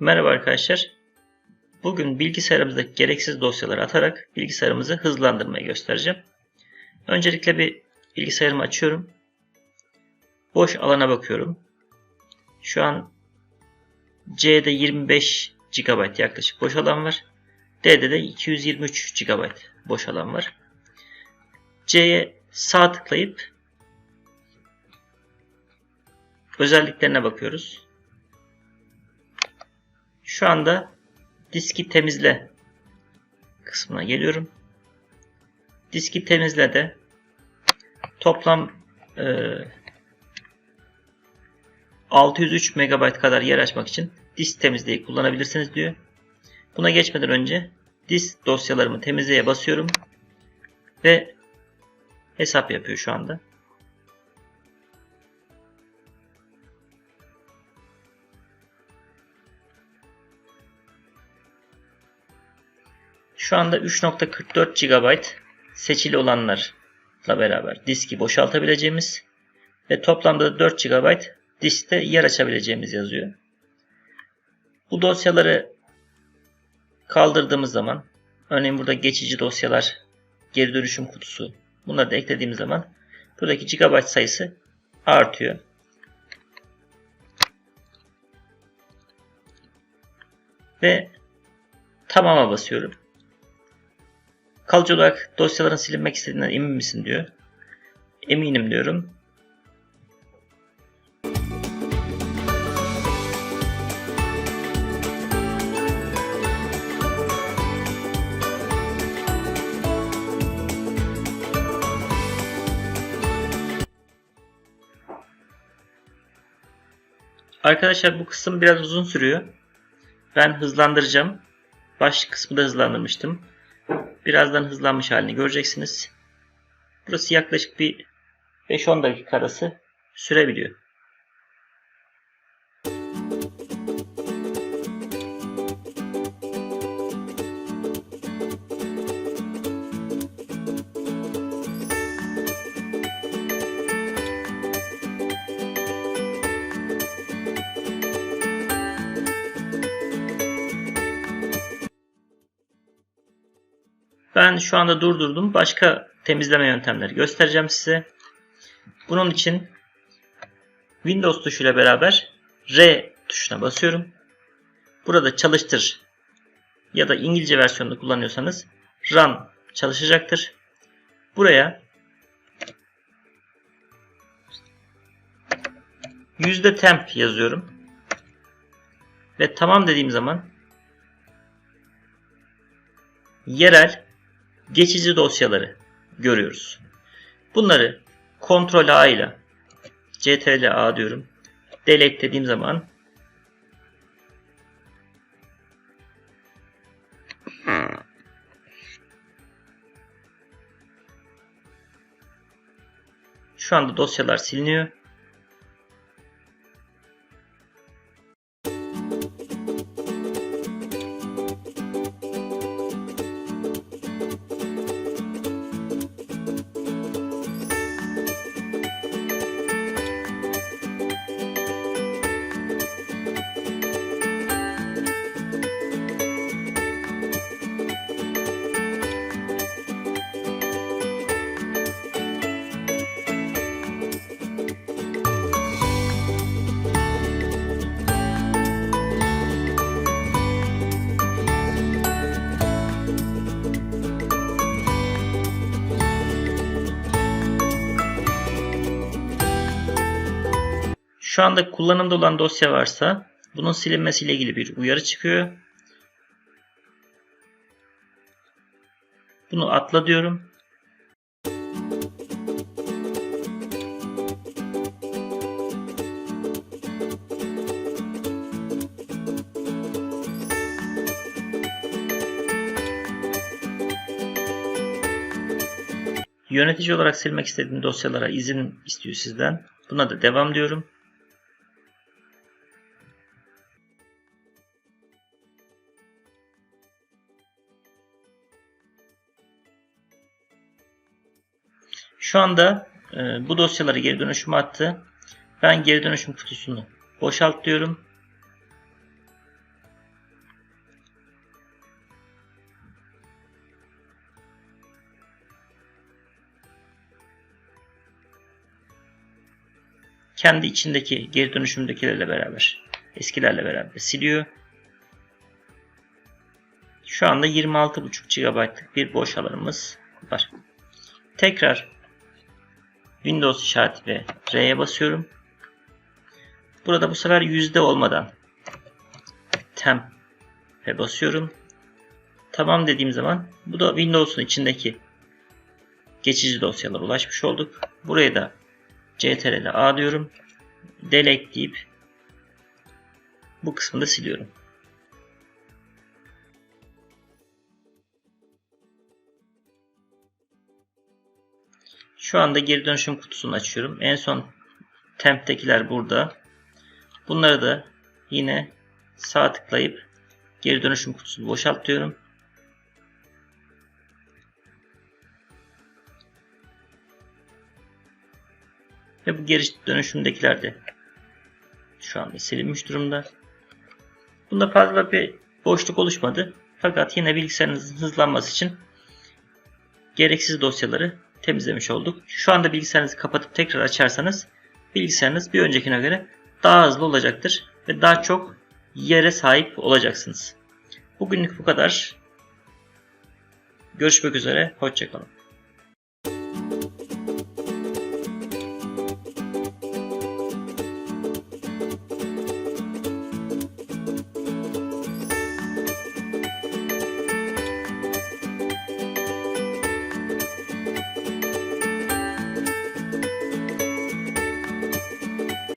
Merhaba arkadaşlar. Bugün bilgisayarımızdaki gereksiz dosyaları atarak bilgisayarımızı hızlandırmayı göstereceğim. Öncelikle bir bilgisayarımı açıyorum. Boş alana bakıyorum. Şu an C'de 25 GB yaklaşık boş alan var. D'de de 223 GB boş alan var. C'ye sağ tıklayıp özelliklerine bakıyoruz. Şu anda diski temizle kısmına geliyorum. Diski temizle de toplam e, 603 MB kadar yer açmak için disk temizleyi kullanabilirsiniz diyor. Buna geçmeden önce disk dosyalarımı temizleye basıyorum ve hesap yapıyor şu anda. Şu anda 3.44 GB seçili olanlarla beraber diski boşaltabileceğimiz ve toplamda da 4 GB diskte yer açabileceğimiz yazıyor. Bu dosyaları kaldırdığımız zaman örneğin burada geçici dosyalar, geri dönüşüm kutusu bunları da eklediğimiz zaman buradaki GB sayısı artıyor. Ve tamama basıyorum. Kalıcı olarak dosyaların silinmek istediğinden emin misin diyor. Eminim diyorum. Arkadaşlar bu kısım biraz uzun sürüyor. Ben hızlandıracağım. Baş kısmı da hızlandırmıştım. Birazdan hızlanmış halini göreceksiniz. Burası yaklaşık bir 5-10 dakika arası sürebiliyor. Ben şu anda durdurdum. Başka temizleme yöntemleri göstereceğim size. Bunun için Windows tuşuyla beraber R tuşuna basıyorum. Burada çalıştır ya da İngilizce versiyonunu kullanıyorsanız Run çalışacaktır. Buraya yüzde temp yazıyorum. Ve tamam dediğim zaman yerel geçici dosyaları görüyoruz. Bunları Ctrl A ile Ctrl A diyorum. Delete dediğim zaman şu anda dosyalar siliniyor. Şu anda kullanımda olan dosya varsa bunun silinmesiyle ilgili bir uyarı çıkıyor. Bunu atla diyorum. Yönetici olarak silmek istediğim dosyalara izin istiyor sizden. Buna da devam diyorum. Şu anda e, bu dosyaları geri dönüşüm attı. Ben geri dönüşüm kutusunu boşalt diyorum. kendi içindeki geri dönüşümdekilerle beraber eskilerle beraber siliyor. Şu anda 26,5 GB'lık bir boş alanımız var. Tekrar Windows işareti ve R'ye basıyorum. Burada bu sefer yüzde olmadan temp'e basıyorum. Tamam dediğim zaman bu da Windows'un içindeki geçici dosyalara ulaşmış olduk. Buraya da CTRL A diyorum. Delete deyip bu kısmını da siliyorum. Şu anda geri dönüşüm kutusunu açıyorum. En son temp'tekiler burada. Bunları da yine sağ tıklayıp geri dönüşüm kutusunu boşalt diyorum. Ve bu geri dönüşümdekiler de şu anda silinmiş durumda. Bunda fazla bir boşluk oluşmadı. Fakat yine bilgisayarınızın hızlanması için gereksiz dosyaları temizlemiş olduk. Şu anda bilgisayarınızı kapatıp tekrar açarsanız bilgisayarınız bir öncekine göre daha hızlı olacaktır ve daha çok yere sahip olacaksınız. Bugünlük bu kadar. Görüşmek üzere, hoşçakalın.